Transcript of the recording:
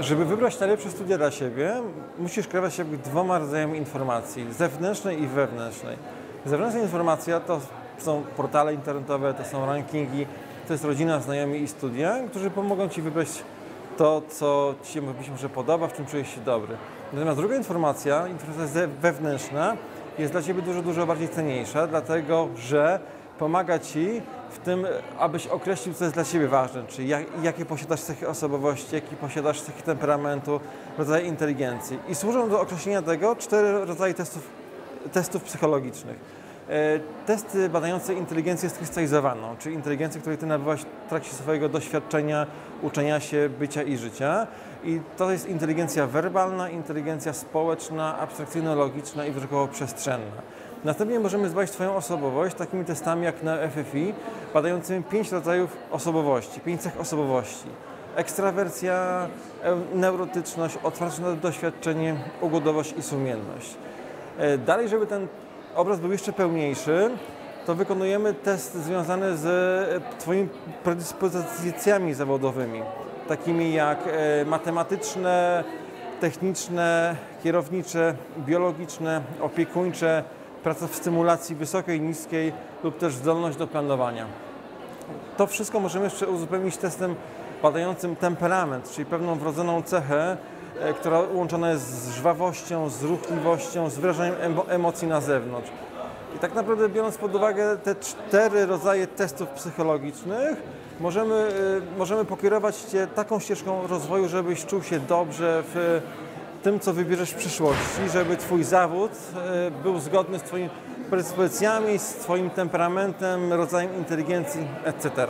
Żeby wybrać najlepsze studia dla siebie, musisz kierować się dwoma rodzajami informacji, zewnętrznej i wewnętrznej. Zewnętrzna informacja to są portale internetowe, to są rankingi, to jest rodzina, znajomi i studia, którzy pomogą Ci wybrać to, co Ci się może podoba, w czym czujesz się dobry. Natomiast druga informacja, informacja wewnętrzna, jest dla Ciebie dużo, dużo bardziej cenniejsza, dlatego że pomaga Ci w tym, abyś określił, co jest dla Ciebie ważne, czyli jak, jakie posiadasz cechy osobowości, jaki posiadasz cechy temperamentu, rodzaje inteligencji. I służą do określenia tego cztery rodzaje testów, testów psychologicznych. E, testy badające inteligencję skrystalizowaną, czyli inteligencję, której Ty nabywasz w trakcie swojego doświadczenia, uczenia się, bycia i życia. I to jest inteligencja werbalna, inteligencja społeczna, abstrakcyjno-logiczna i wzrokowo-przestrzenna. Następnie możemy zbadać Twoją osobowość takimi testami jak na FFI, badającymi pięć rodzajów osobowości, pięć cech osobowości. Ekstrawersja, neurotyczność, otwartość na doświadczenie, ugodowość i sumienność. E, dalej, żeby ten obraz był jeszcze pełniejszy, to wykonujemy test związany z e, Twoimi predyspozycjami zawodowymi, takimi jak e, matematyczne, techniczne, kierownicze, biologiczne, opiekuńcze, praca w stymulacji wysokiej, niskiej lub też zdolność do planowania. To wszystko możemy jeszcze uzupełnić testem badającym temperament, czyli pewną wrodzoną cechę, e, która łączona jest z żwawością, z ruchliwością, z wyrażaniem emocji na zewnątrz. I tak naprawdę biorąc pod uwagę te cztery rodzaje testów psychologicznych, możemy, e, możemy pokierować Cię taką ścieżką rozwoju, żebyś czuł się dobrze w tym, co wybierzesz w przyszłości, żeby Twój zawód e, był zgodny z Twoimi predyspozycjami, z Twoim temperamentem, rodzajem inteligencji, etc.